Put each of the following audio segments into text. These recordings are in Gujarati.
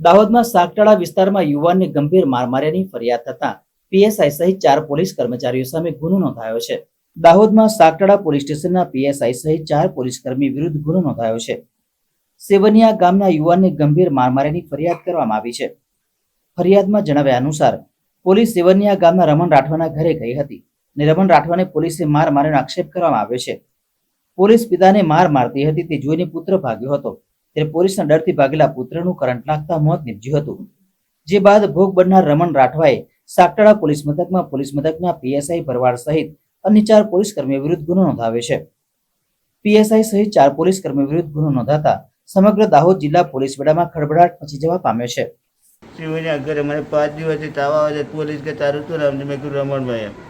દાહોદમાં સાગટાળા વિસ્તારમાં યુવાનને ગંભીર માર માર્યાની ફરિયાદ થતા પીએસઆઈ સહિત ચાર પોલીસ કર્મચારીઓ સામે ગુનો નોંધાયો છે. દાહોદમાં સાગટાળા પોલીસ સ્ટેશનના પીએસઆઈ સહિત ચાર પોલીસ વિરુદ્ધ ગુનો નોંધાયો છે. સેવનિયા ગામના યુવાનને ગંભીર માર માર્યાની ફરિયાદ કરવામાં આવી છે. ફરિયાદમાં જણાવ્યા અનુસાર, પોલીસ સેવનિયા ગામના રમણ રાઠવાના ઘરે ગઈ હતી અને રમણ રાઠવાને પોલીસે માર માર્યાનો આક્ષેપ કરવામાં આવ્યો છે. પોલીસ પિતાને માર મારતી હતી તે જોઈને પુત્ર ભાગ્યો હતો. ત્યારે પોલીસના ડરથી ભાગેલા પુત્રનું કરંટ લાગતા મોત નીપજ્યું હતું. જે બાદ ભોગ બનનાર રમણ રાઠવાએ સાકટાળા પોલીસ મથકમાં પોલીસ મથકના પીએસઆઈ ભરવાડ સહિત અન્ય ચાર પોલીસ કર્મીઓ વિરુદ્ધ ગુનો નોંધાવ્યો છે. પીએસઆઈ સહિત ચાર પોલીસ કર્મીઓ વિરુદ્ધ ગુનો નોંધાતા સમગ્ર દાહોદ જિલ્લા પોલીસ વડામાં ખળભળાટ મચી જવા પામ્યો છે. શિવની ઘરે મને પાંચ દિવસથી તાવ આવે છે. પોલીસ કે તારું શું રામ મેં કીધું રમણભાઈ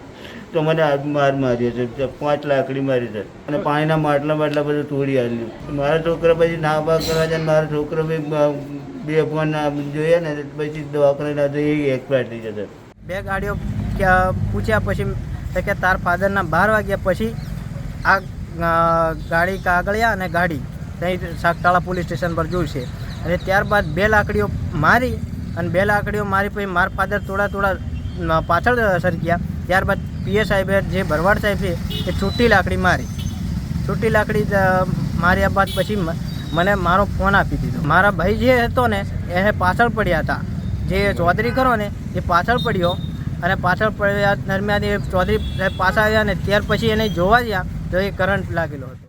તો મને માર માર્યો છે. પાંચ લાકડી મારી છે. અને પાણીના માટલા માટલા બધું તોડી આવ્યું મારા છોકરા પછી ના બા કરવા છે મારા છોકરો બી બે ફોન જોઈએ ને પછી દવાખાને તો એ એક્સપાયર થઈ જશે. બે ગાડીઓ પૂછ્યા પછી કે તાર ફાધરના બાર વાગ્યા પછી આ ગાડી કાગળિયા અને ગાડી ત્યાં સાગટાળા પોલીસ સ્ટેશન પર જોઈશે. અને ત્યારબાદ બે લાકડીઓ મારી અને બે લાકડીઓ મારી પછી માર ફાધર થોડા થોડા પાછળ પાછળ સરક્યા. ત્યારબાદ પીએ સાહેબે જે ભરવાડ સાહેબ છે એ છૂટી લાકડી મારી. છૂટી લાકડી માર્યા બાદ પછી મને મારો ફોન આપી દીધો. મારા ભાઈ જે હતો ને, એને પાછળ પડ્યા હતા. જે ચૌધરી ખરો ને, એ પાછળ પડ્યો અને પાછળ પડ્યા દરમિયાન એ ચૌધરી પાછા આવ્યા ને, ત્યાર પછી એને જોવા ગયા તો એ કરંટ લાગેલો હતો.